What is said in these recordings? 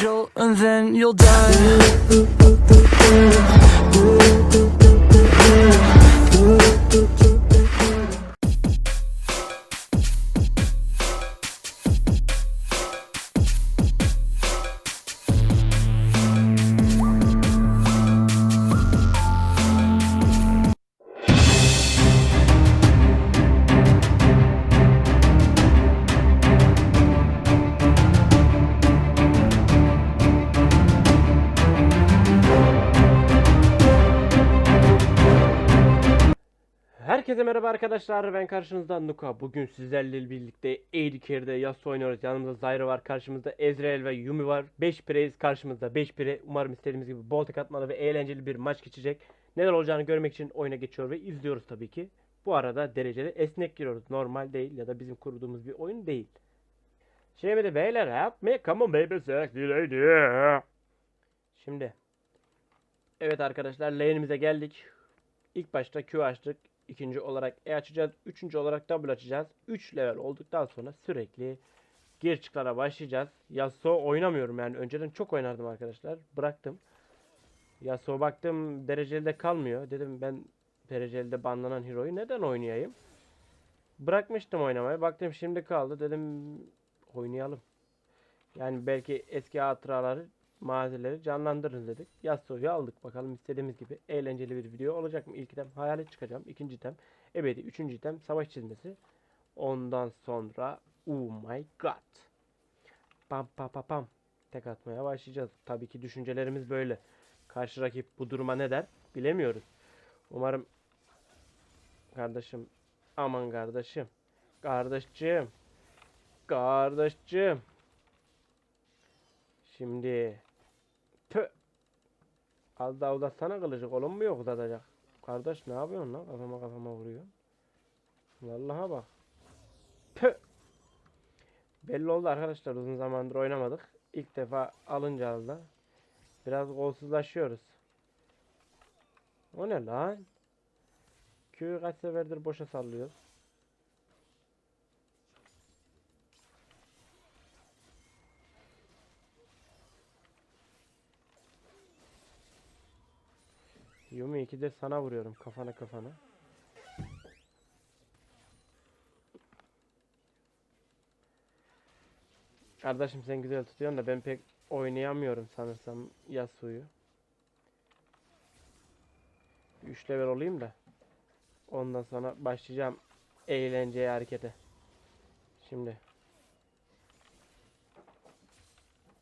jolt and then you'll die. Arkadaşlar ben karşınızda Nuka. Bugün sizlerle birlikte AD Carry'de Yasuo oynuyoruz. Yanımızda Zyra var karşımızda Ezreal ve Yumi var. 5 pireyiz karşımızda 5 pire. Umarım istediğimiz gibi bol tek atmalı ve eğlenceli bir maç geçecek. Neler olacağını görmek için oyuna geçiyor ve izliyoruz tabii ki. Bu arada dereceli esnek giriyoruz. Normal değil ya da bizim kurduğumuz bir oyun değil. Şimdi beyler help me come on baby sexy lady Şimdi. Evet arkadaşlar lane'imize geldik. İlk başta Q açtık. İkinci olarak E açacağız. Üçüncü olarak W açacağız. 3 level olduktan sonra sürekli gir çıklara başlayacağız. Yasuo oynamıyorum yani. Önceden çok oynardım arkadaşlar. Bıraktım. Yasuo baktım dereceli de kalmıyor. Dedim ben dereceli banlanan hero'yu neden oynayayım? Bırakmıştım oynamayı. Baktım şimdi kaldı. Dedim oynayalım. Yani belki eski hatıraları mazileri canlandırırız dedik. Yasuo'yu aldık. Bakalım istediğimiz gibi eğlenceli bir video olacak mı? İlk item hayalet çıkacağım. İkinci item ebedi. Üçüncü item savaş çizmesi. Ondan sonra oh my god. Pam pam pam pam. Tek atmaya başlayacağız. Tabii ki düşüncelerimiz böyle. Karşı rakip bu duruma ne der bilemiyoruz. Umarım kardeşim aman kardeşim. Kardeşciğim. Kardeşciğim. Şimdi tü az daha uzatsana kılıcı kolun mu yok uzatacak? Kardeş ne yapıyorsun lan? Kafama kafama vuruyor. Vallahi bak. Tü. Belli oldu arkadaşlar uzun zamandır oynamadık. İlk defa alınca aldı. Biraz golsuzlaşıyoruz. O ne lan? Köyü kaç seferdir boşa sallıyoruz. Yumi ikidir sana vuruyorum kafana kafana. Kardeşim sen güzel tutuyorsun da ben pek oynayamıyorum sanırsam Yasuo'yu. 3 level olayım da. Ondan sonra başlayacağım eğlenceye harekete. Şimdi.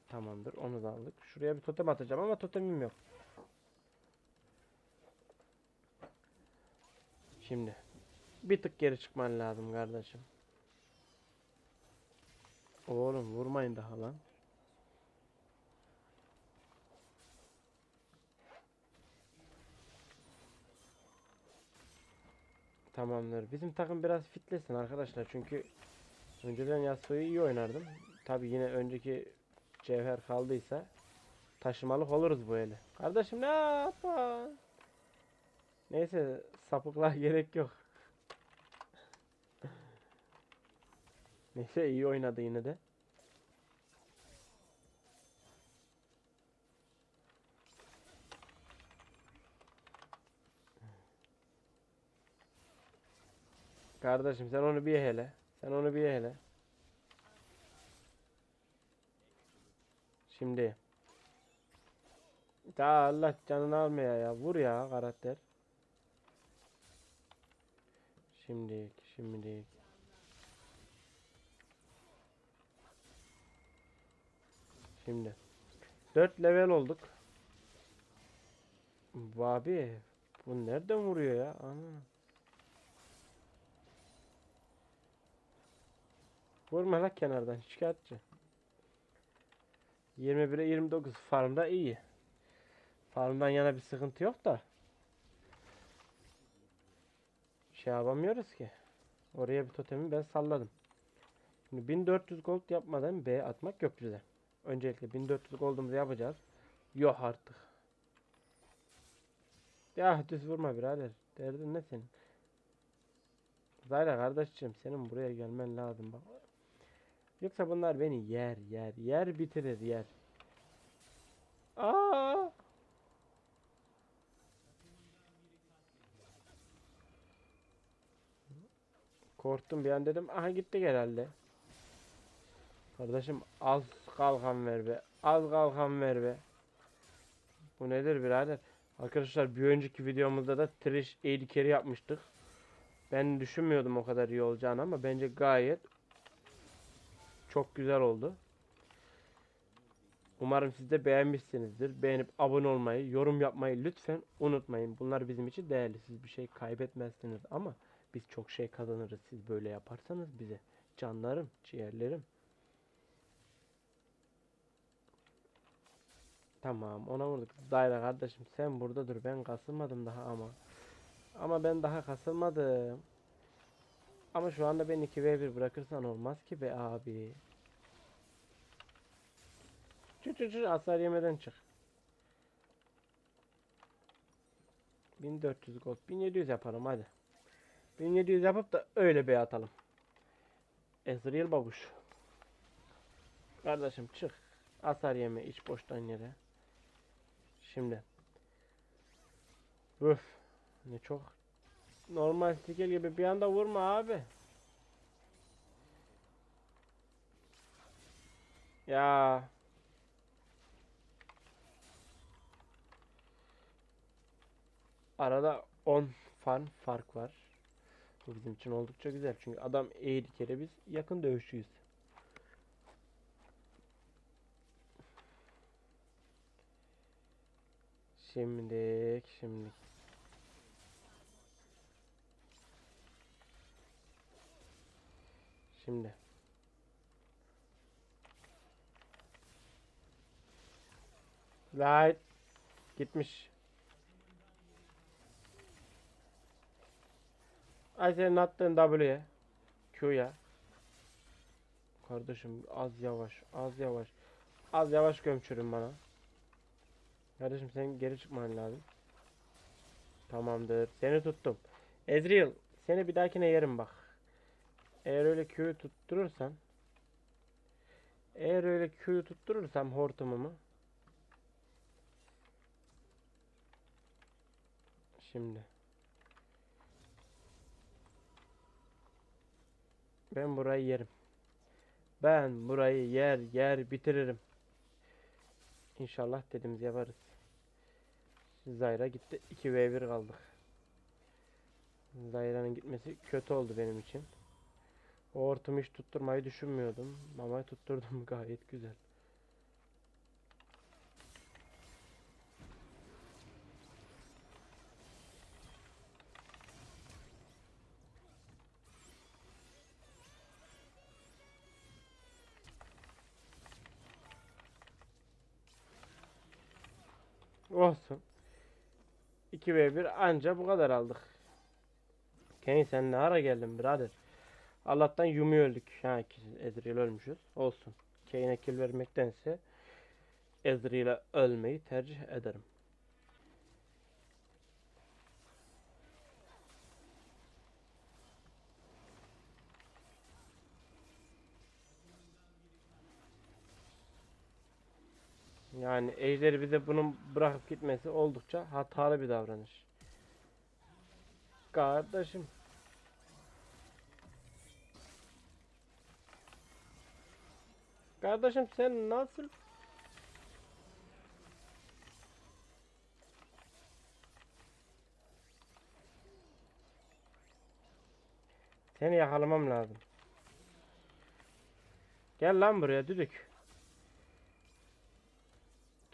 Tamamdır onu da aldık. Şuraya bir totem atacağım ama totemim yok. Şimdi. Bir tık geri çıkman lazım kardeşim. Oğlum vurmayın daha lan. Tamamdır. Bizim takım biraz fitlesin arkadaşlar. Çünkü önceden Yasuo'yu iyi oynardım. Tabi yine önceki cevher kaldıysa taşımalık oluruz bu ele. Kardeşim ne yapma? Neyse sapıklığa gerek yok. Neyse iyi oynadı yine de. Kardeşim sen onu bir hele. Sen onu bir hele. Şimdi. Daha Allah canını almaya ya. Vur ya karakter. Şimdilik, şimdilik. Şimdi. 4 level olduk. Bu Abi, bu nereden vuruyor ya? Ana. Vurma la kenardan şikayetçi. 21'e 29 farmda iyi. Farmdan yana bir sıkıntı yok da. Şey yapamıyoruz ki. Oraya bir totemi ben salladım. Şimdi 1400 gold yapmadan B atmak yok bize. Öncelikle 1400 gold'umuzu yapacağız. Yok artık. Ya düz vurma birader. Derdin ne senin? Zayla kardeşim senin buraya gelmen lazım bak. Yoksa bunlar beni yer yer yer bitirir yer. Aa! Korktum bir an dedim. Aha gittik herhalde. Kardeşim az kalkan ver be. Az kalkan ver be. Bu nedir birader? Arkadaşlar bir önceki videomuzda da Trish carry yapmıştık. Ben düşünmüyordum o kadar iyi olacağını ama bence gayet çok güzel oldu. Umarım siz de beğenmişsinizdir. Beğenip abone olmayı, yorum yapmayı lütfen unutmayın. Bunlar bizim için değerli. Siz bir şey kaybetmezsiniz ama biz çok şey kazanırız siz böyle yaparsanız bize. Canlarım, ciğerlerim. Tamam ona vurduk. Zayra kardeşim sen burada dur. Ben kasılmadım daha ama. Ama ben daha kasılmadım. Ama şu anda beni 2v1 bırakırsan olmaz ki be abi. Çık çık çık hasar yemeden çık. 1400 gold. 1700 yaparım hadi. 1700 yapıp da öyle bir atalım. Ezreal babuş. Kardeşim çık. Hasar yeme iç boştan yere. Şimdi. Üf. Ne çok normal skill gibi bir anda vurma abi. Ya. Arada 10 fan fark var. Bu bizim için oldukça güzel. Çünkü adam eğri kere biz yakın dövüşçüyüz. Şimdilik, şimdilik. Şimdi. Light gitmiş. Ay senin attığın W'ye. Q'ya. Kardeşim az yavaş, az yavaş. Az yavaş gömçürün bana. Kardeşim sen geri çıkman lazım. Tamamdır. Seni tuttum. Ezreal seni bir dahakine yerim bak. Eğer öyle Q'yu tutturursan eğer öyle Q'yu tutturursam hortumumu Şimdi Ben burayı yerim. Ben burayı yer yer bitiririm. İnşallah dediğimizi yaparız. Zayra gitti. 2v1 kaldık. Zayra'nın gitmesi kötü oldu benim için. O hortumu hiç tutturmayı düşünmüyordum. Ama tutturdum gayet güzel. Olsun. 2v1 anca bu kadar aldık. Kenny sen ne ara geldin birader? Allah'tan Yumi öldük. Ha Ezreal ölmüşüz. Olsun. Kane'e kill vermektense Ezreal'e ölmeyi tercih ederim. Yani Ejder'i bize bunun bırakıp gitmesi oldukça hatalı bir davranış. Kardeşim. Kardeşim sen nasıl Seni yakalamam lazım. Gel lan buraya düdük.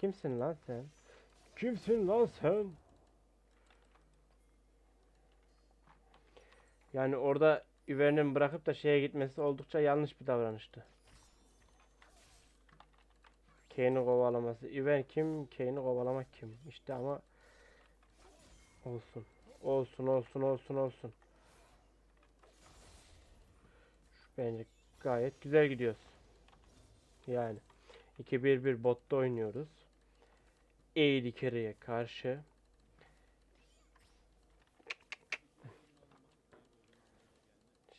Kimsin lan sen? Kimsin lan sen? Yani orada Üver'in bırakıp da şeye gitmesi oldukça yanlış bir davranıştı. Kane'i kovalaması. Üver kim? Kane'i kovalamak kim? İşte ama olsun. Olsun olsun olsun olsun. Bence gayet güzel gidiyoruz. Yani 2-1-1 botta oynuyoruz. Eğri kereye karşı.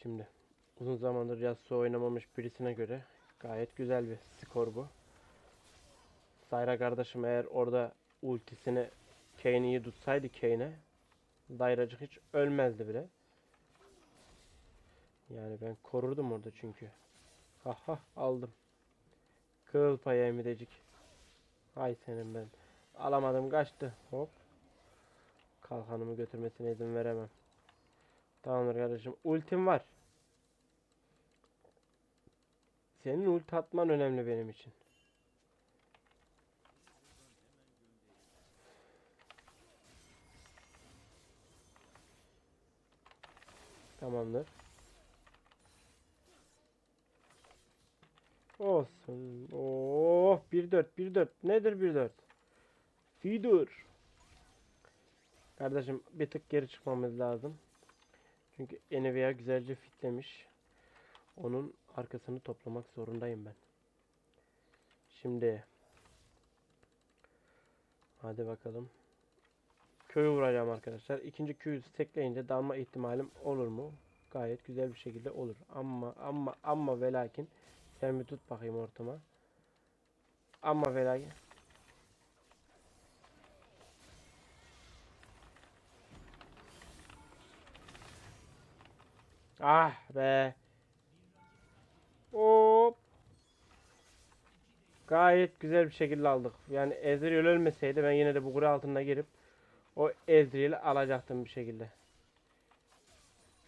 Şimdi uzun zamandır Yasuo oynamamış birisine göre gayet güzel bir skor bu. Zyra kardeşim eğer orada ultisini Kane'i tutsaydı Kane'e Zyra'cık hiç ölmezdi bile. Yani ben korurdum orada çünkü. Haha aldım. Kıl payı emidecik. Ay senin ben. Alamadım kaçtı. Hop. Kalkanımı götürmesine izin veremem. Tamamdır kardeşim. Ultim var. Senin ulti atman önemli benim için. Tamamdır. Olsun. Oh 1-4 1-4. Nedir 1-4? Feeder. Kardeşim bir tık geri çıkmamız lazım. Çünkü Nvidia güzelce fitlemiş. Onun arkasını toplamak zorundayım ben. Şimdi Hadi bakalım. Köyü vuracağım arkadaşlar. İkinci köyü tekleyince dalma ihtimalim olur mu? Gayet güzel bir şekilde olur. Ama ama ama ve lakin sen bir tut bakayım ortama. Ama ve Ah be. Hop. Gayet güzel bir şekilde aldık. Yani Ezreal ölmeseydi ben yine de bu kule altına girip o Ezreal'i alacaktım bir şekilde.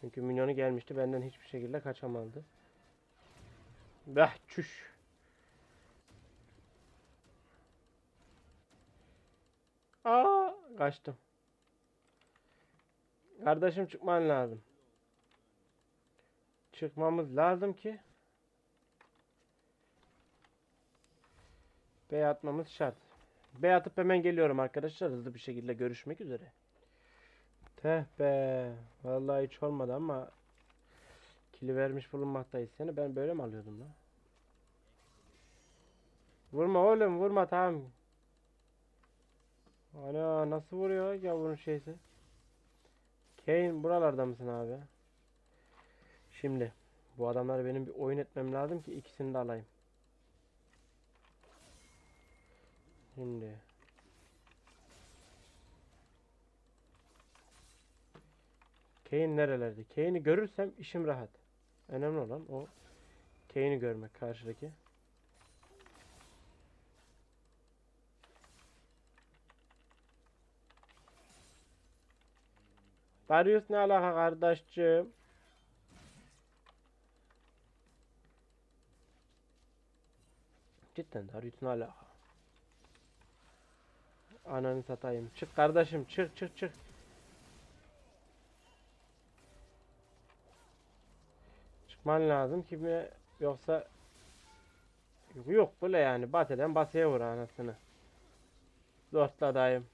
Çünkü minyonu gelmişti. Benden hiçbir şekilde kaçamazdı. Bah çüş. Aa kaçtım. Kardeşim çıkman lazım. Çıkmamız lazım ki B atmamız şart. B atıp hemen geliyorum arkadaşlar. Hızlı bir şekilde görüşmek üzere. Teh be. Vallahi hiç olmadı ama kili vermiş bulunmaktayız seni. Ben böyle mi alıyordum lan? Vurma oğlum vurma tamam. Ana nasıl vuruyor yavrun şeysi? Kane buralarda mısın abi? Şimdi bu adamları benim bir oyun etmem lazım ki ikisini de alayım. Şimdi Kane nerelerde? Kane'i görürsem işim rahat. Önemli olan o Kane'i görmek karşıdaki. Darius ne alaka kardeşciğim? Cidden Daryut'un alaka. Ananı satayım. Çık kardeşim çık çık çık. Çıkman lazım ki mi yoksa yok, yok böyle yani bateden basaya vur anasını. Dörtla dayım.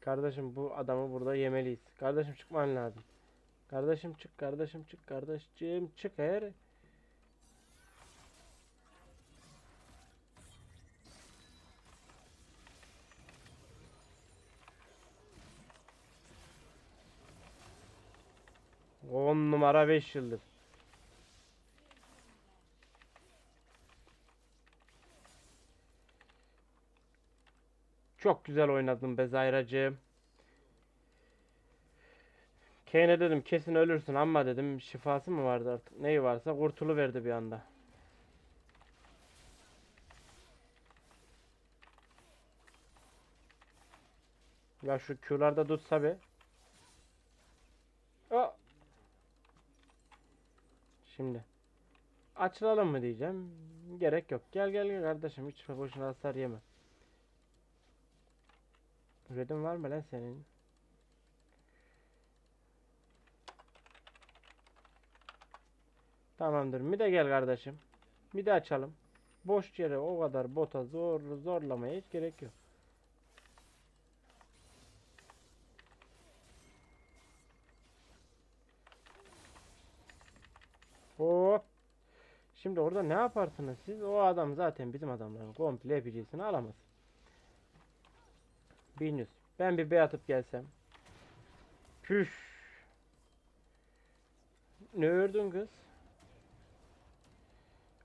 Kardeşim bu adamı burada yemeliyiz. Kardeşim çıkman lazım. Kardeşim çık, kardeşim çık, kardeşim çık. Her 10 numara 5 yıldır. Çok güzel oynadın be Zayracığım. Kane'e dedim kesin ölürsün ama dedim şifası mı vardı artık neyi varsa kurtulu verdi bir anda. Ya şu Q'larda tutsa be. Açılalım mı diyeceğim. Gerek yok. Gel gel gel kardeşim hiç boşuna hasar yeme. Red'in var mı lan senin? Tamamdır. Mi de gel kardeşim. Mi de açalım. Boş yere o kadar bota zor zorlamaya hiç gerek yok. Hop. Şimdi orada ne yaparsınız siz? O adam zaten bizim adamların komple hepsini alamaz. Binus. Ben bir B atıp gelsem. Püf. Ne ördün kız?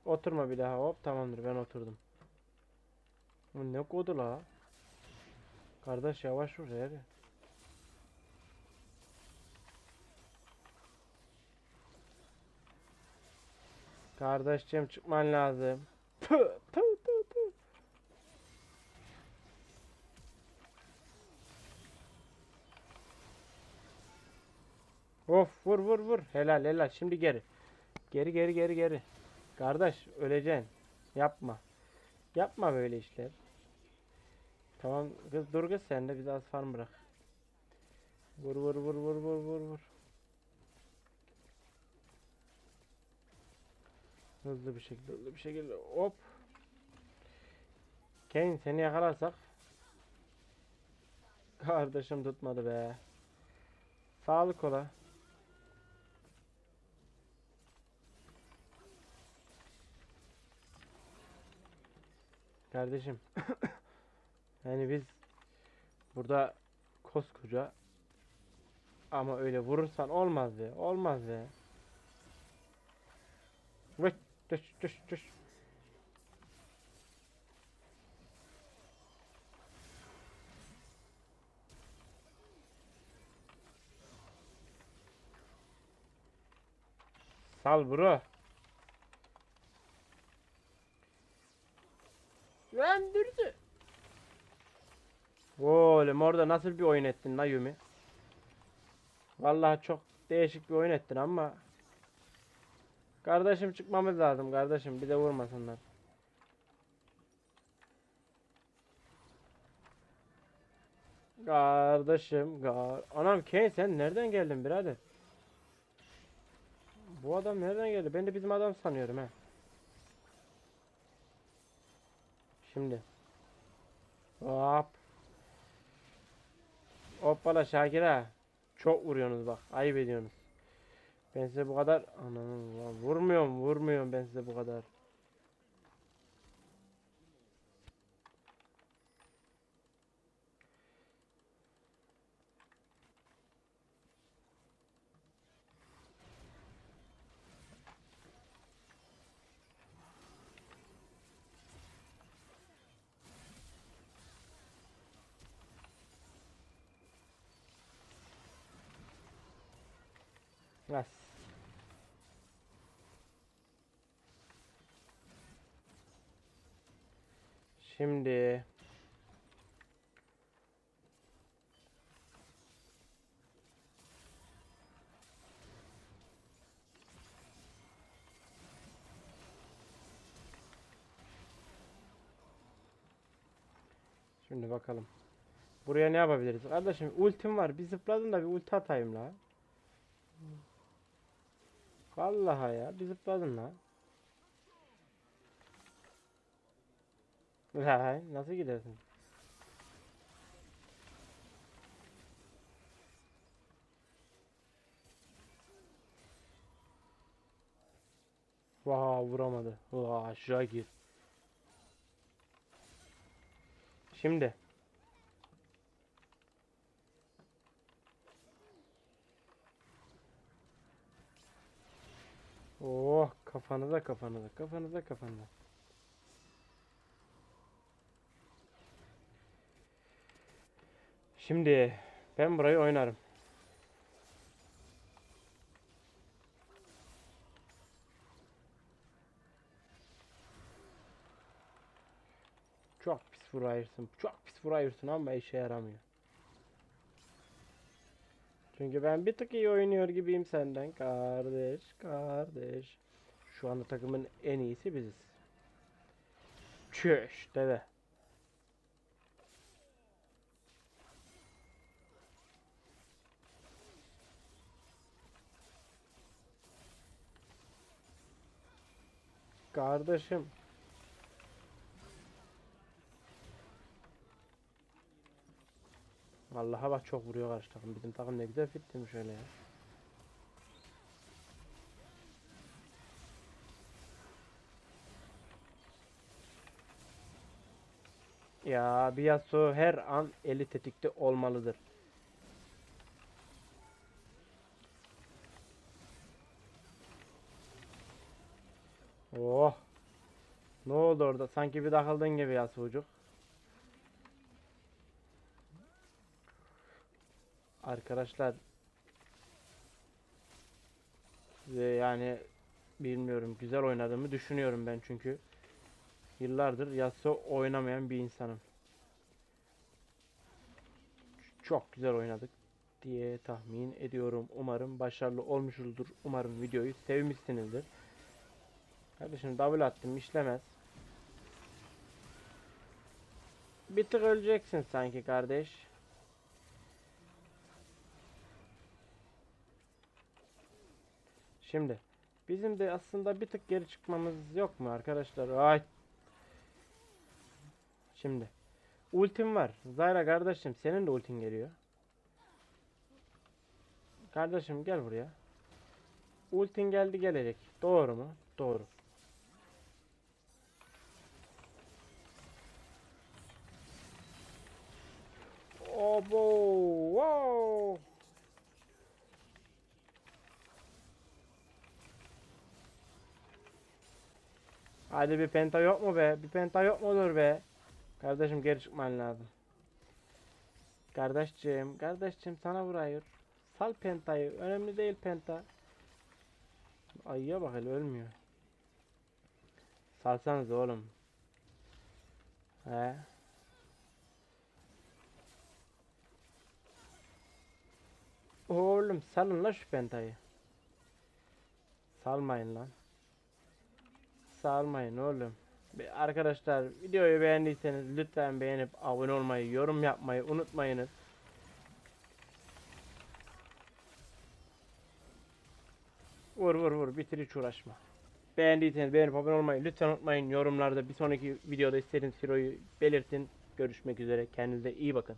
Oturma bir daha hop tamamdır ben oturdum. Bu ne kodu la? Kardeş yavaş vur her. Kardeşciğim çıkman lazım. Tüh, tüh, tüh, tüh. Of vur vur vur. Helal helal. Şimdi geri. Geri geri geri geri. Kardeş öleceksin. Yapma. Yapma böyle işler. Tamam kız dur kız sen de bizi az farm bırak. Vur vur vur vur vur vur vur. Hızlı bir şekilde hızlı bir şekilde hop. Kane seni yakalarsak. Kardeşim tutmadı be. Sağlık ola. Kardeşim. yani biz burada koskoca ama öyle vurursan olmaz be. Olmaz be. Vış, düş, düş, düş. Sal bro. Öldürdü. Oğlum orada nasıl bir oyun ettin la Yumi? Vallahi çok değişik bir oyun ettin ama Kardeşim çıkmamız lazım kardeşim bir de vurmasınlar. Kardeşim, gar Anam Kane sen nereden geldin birader? Bu adam nereden geldi? Ben de bizim adam sanıyorum he. Şimdi. Hop. Hoppala Şakir ha. Çok vuruyorsunuz bak. Ayıp ediyorsunuz. Ben size bu kadar ananı lan vurmuyorum vurmuyorum ben size bu kadar. Nas. Şimdi Şimdi bakalım. Buraya ne yapabiliriz? Kardeşim ultim var. Bir zıpladın da bir ulti atayım la. Vallahi ya bir zıpladın la. Vay nasıl gidersin? Vaa vuramadı. Vaa aşağı gir. Şimdi. Oh kafanıza kafanıza kafanıza kafanıza. Şimdi ben burayı oynarım. Çok pis vuruyorsun. Çok pis vuruyorsun ama işe yaramıyor. Çünkü ben bir tık iyi oynuyor gibiyim senden kardeş kardeş. Şu anda takımın en iyisi biziz. Çüş deve. Kardeşim. Vallahi bak çok vuruyor karşı takım. Bizim takım ne güzel fitmiş öyle ya. Ya bir Yasuo her an eli tetikte olmalıdır. Oh Ne oldu orada? Sanki bir takıldın gibi ya sucuk. Arkadaşlar ve yani bilmiyorum güzel oynadığımı düşünüyorum ben çünkü yıllardır Yasuo oynamayan bir insanım. Çok güzel oynadık diye tahmin ediyorum. Umarım başarılı olmuşuzdur. Umarım videoyu sevmişsinizdir. Kardeşim double attım işlemez. Bir tık öleceksin sanki kardeş. Şimdi bizim de aslında bir tık geri çıkmamız yok mu arkadaşlar? Ay. Şimdi ultim var. Zayra kardeşim senin de ultin geliyor. Kardeşim gel buraya. Ultin geldi gelecek. Doğru mu? Doğru. Obo, wow. Hadi bir penta yok mu be? Bir penta yok mudur be? Kardeşim geri çıkman lazım. Kardeşciğim, kardeşciğim sana vuruyor. Sal pentayı. Önemli değil penta. Ayıya bak hele ölmüyor. Salsanız oğlum. He. Oğlum salın la şu pentayı. Salmayın lan. Salmayın oğlum. Arkadaşlar videoyu beğendiyseniz lütfen beğenip abone olmayı, yorum yapmayı unutmayınız. Vur vur vur bitir hiç uğraşma. Beğendiyseniz beğenip abone olmayı lütfen unutmayın. Yorumlarda bir sonraki videoda istediğiniz hero'yu belirtin. Görüşmek üzere. Kendinize iyi bakın.